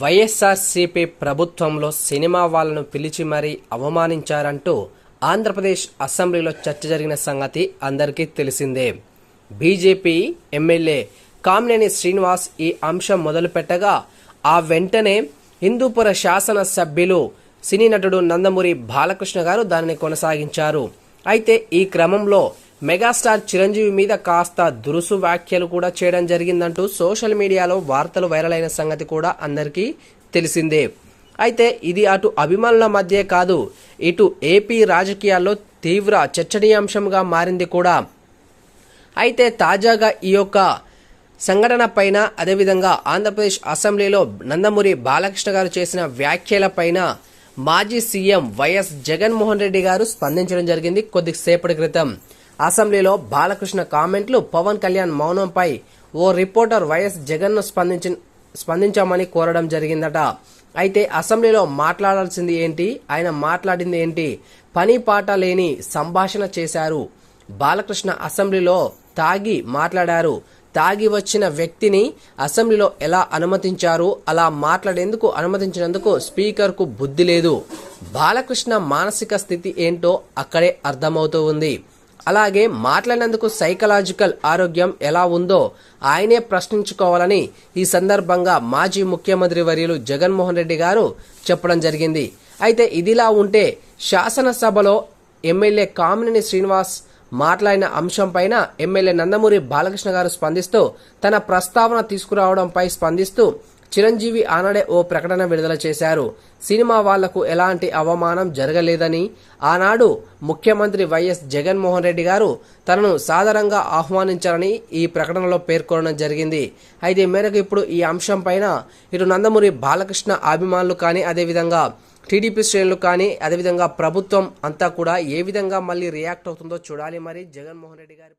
వైఎస్ఆర్సీపీ ప్రభుత్వంలో సినిమా వాళ్ళను పిలిచి మరీ అవమానించారంటూ ఆంధ్రప్రదేశ్ అసెంబ్లీలో చర్చ జరిగిన సంగతి అందరికీ తెలిసిందే. బీజేపీ ఎమ్మెల్యే కామినేని శ్రీనివాస్ ఈ అంశం మొదలుపెట్టగా ఆ వెంటనే హిందూపుర శాసన సభ్యులు సినీ నటుడు నందమూరి బాలకృష్ణ గారు దానిని కొనసాగించారు. అయితే ఈ క్రమంలో మెగాస్టార్ చిరంజీవి మీద కాస్త దురుసు వ్యాఖ్యలు కూడా చేయడం జరిగిందంటూ సోషల్ మీడియాలో వార్తలు వైరల్ అయిన సంగతి కూడా అందరికీ తెలిసిందే. అయితే ఇది అటు అభిమానుల మధ్య కాదు ఇటు ఏపీ రాజకీయాల్లో తీవ్ర చర్చనీయాంశంగా మారింది కూడా. అయితే తాజాగా ఈ యొక్క సంఘటన పైన అదేవిధంగా ఆంధ్రప్రదేశ్ అసెంబ్లీలో నందమూరి బాలకృష్ణ గారు చేసిన వ్యాఖ్యలపైన మాజీ సీఎం వైఎస్ జగన్మోహన్ రెడ్డి గారు స్పందించడం జరిగింది కొద్దిసేపటి క్రితం. అసెంబ్లీలో బాలకృష్ణ కామెంట్లు పవన్ కళ్యాణ్ మౌనంపై ఓ రిపోర్టర్ వైఎస్ జగన్ను స్పందించి స్పందించామని కోరడం జరిగిందట. అయితే అసెంబ్లీలో మాట్లాడాల్సింది ఏంటి? ఆయన మాట్లాడింది ఏంటి? పని పాట లేని సంభాషణ చేశారు. బాలకృష్ణ అసెంబ్లీలో తాగి మాట్లాడారు. తాగి వచ్చిన వ్యక్తిని అసెంబ్లీలో ఎలా అనుమతించారు? అలా మాట్లాడేందుకు అనుమతించినందుకు స్పీకర్కు బుద్ధి లేదు. బాలకృష్ణ మానసిక స్థితి ఏంటో అక్కడే అర్థమవుతూ ఉంది. అలాగే మాట్లాడినందుకు సైకలాజికల్ ఆరోగ్యం ఎలా ఉందో ఆయనే ప్రశ్నించుకోవాలని ఈ సందర్భంగా మాజీ ముఖ్యమంత్రి వర్యులు జగన్మోహన్ రెడ్డి గారు చెప్పడం జరిగింది. అయితే ఇదిలా ఉంటే శాసనసభలో ఎమ్మెల్యే కామినేని శ్రీనివాస్ మాట్లాడిన అంశంపైన ఎమ్మెల్యే నందమూరి బాలకృష్ణ గారు స్పందిస్తూ తన ప్రస్తావన తీసుకురావడంపై స్పందిస్తూ చిరంజీవి ఆనాడే ఓ ప్రకటన విడుదల చేశారు. సినిమా వాళ్ళకు ఎలాంటి అవమానం జరగలేదని ఆనాడు ముఖ్యమంత్రి వైఎస్ జగన్మోహన్ రెడ్డి గారు తనను సాధారణంగా ఆహ్వానించారని ఈ ప్రకటనలో పేర్కొనడం జరిగింది. అయితే మేరకు ఇప్పుడు ఈ అంశం పైన ఇటు నందమూరి బాలకృష్ణ అభిమానులు కానీ అదేవిధంగా టీడీపీ శ్రేణులు కానీ అదేవిధంగా ప్రభుత్వం అంతా కూడా ఏ విధంగా మళ్ళీ రియాక్ట్ అవుతుందో చూడాలి. మరి జగన్మోహన్ రెడ్డి గారి